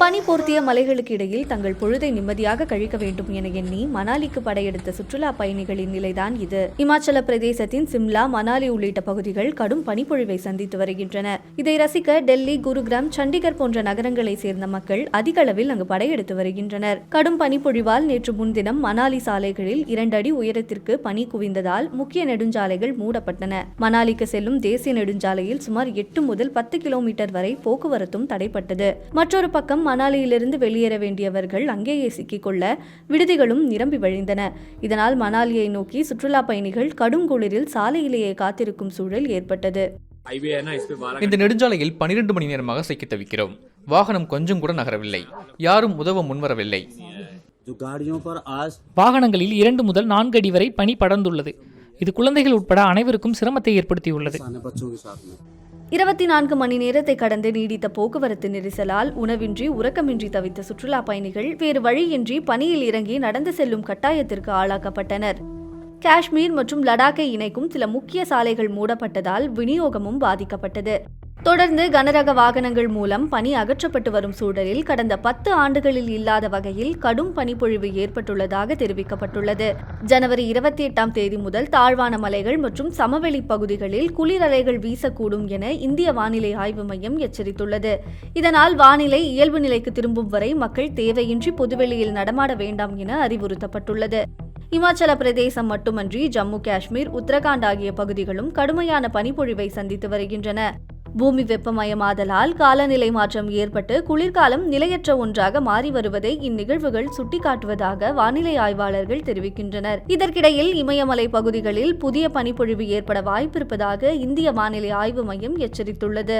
பனி போர்த்திய மலைகளுக்கு இடையில் தங்கள் பொழுதை நிம்மதியாக கழிக்க வேண்டும் என எண்ணி மணாலிக்கு படையெடுத்த சுற்றுலா பயணிகளின் நிலைதான் இது. இமாச்சல பிரதேசத்தின் சிம்லா மணாலி உள்ளிட்ட பகுதிகள் கடும் பனிப்பொழிவை சந்தித்து வருகின்றன. இதை ரசிக்க டெல்லி குருகிராம் சண்டிகர் போன்ற நகரங்களை சேர்ந்த மக்கள் அதிக அளவில் அங்கு படையெடுத்து வருகின்றனர். கடும் பனிப்பொழிவால் நேற்று முன்தினம் மணாலி சாலைகளில் இரண்டு அடி உயரத்திற்கு பனி குவிந்ததால் முக்கிய நெடுஞ்சாலைகள் மூடப்பட்டன. மணாலிக்கு செல்லும் தேசிய நெடுஞ்சாலையில் சுமார் எட்டு முதல் பத்து கிலோமீட்டர் வரை போக்குவரத்தும் தடைப்பட்டது. மற்றொரு பக்கம் மணாலியிலிருந்து வெளியேற வேண்டியவர்கள் அங்கேயே சிக்கிக்கொள்ள விடுதிகளும் நிரம்பி வழிந்தன. இதனால் மணாலியை நோக்கி சுற்றுலா பயணிகள் கடும் குளிரில் சாலையிலேயே காத்திருக்கும் சூழல் ஏற்பட்டது. இந்த நெடுஞ்சாலையில் பனிரெண்டு மணி நேரமாக சிக்கி தவிக்கிறோம். வாகனம் கொஞ்சம் கூட நகரவில்லை. யாரும் உதவ முன்வரவில்லை. வாகனங்களில் இரண்டு முதல் நான்கு அடி வரை பனி படர்ந்துள்ளது. இது குழந்தைகள் உட்பட அனைவருக்கும் சிரமத்தை ஏற்படுத்தியுள்ளது. இருபத்தி நான்கு மணி நேரத்தை கடந்து நீடித்த போக்குவரத்து நெரிசலால் உணவின்றி உறக்கமின்றி தவித்த சுற்றுலா பயணிகள் வேறு வழியின்றி பணியில் இறங்கி நடந்து செல்லும் கட்டாயத்திற்கு ஆளாக்கப்பட்டனர். காஷ்மீர் மற்றும் லடாக்கை இணைக்கும் சில முக்கிய சாலைகள் மூடப்பட்டதால் விநியோகமும் பாதிக்கப்பட்டது. தொடர்ந்து கனரக வாகனங்கள் மூலம் பனி அகற்றப்பட்டு வரும் சூழலில் கடந்த பத்து ஆண்டுகளில் இல்லாத வகையில் கடும் பனிப்பொழிவு ஏற்பட்டுள்ளதாக தெரிவிக்கப்பட்டுள்ளது. ஜனவரி இருபத்தி எட்டாம் தேதி முதல் தாழ்வான மலைகள் மற்றும் சமவெளி பகுதிகளில் குளிரலைகள் வீசக்கூடும் என இந்திய வானிலை ஆய்வு மையம் எச்சரித்துள்ளது. இதனால் வானிலை இயல்பு நிலைக்கு திரும்பும் வரை மக்கள் தேவையின்றி பொதுவெளியில் நடமாட வேண்டாம் என அறிவுறுத்தப்பட்டுள்ளது. இமாச்சல பிரதேசம் மட்டுமன்றி ஜம்மு காஷ்மீர் உத்தரகாண்ட் ஆகிய பகுதிகளும் கடுமையான பனிப்பொழிவை சந்தித்து வருகின்றன. பூமி வெப்பமயமாதலால் காலநிலை மாற்றம் ஏற்பட்டு குளிர்காலம் நிலையற்ற ஒன்றாக மாறி வருவதை இந்நிகழ்வுகள் சுட்டிக்காட்டுவதாக வானிலை ஆய்வாளர்கள் தெரிவிக்கின்றனர். இதற்கிடையில் இமயமலை பகுதிகளில் புதிய பனிப்பொழிவு ஏற்பட வாய்ப்பிருப்பதாக இந்திய வானிலை ஆய்வு மையம் எச்சரித்துள்ளது.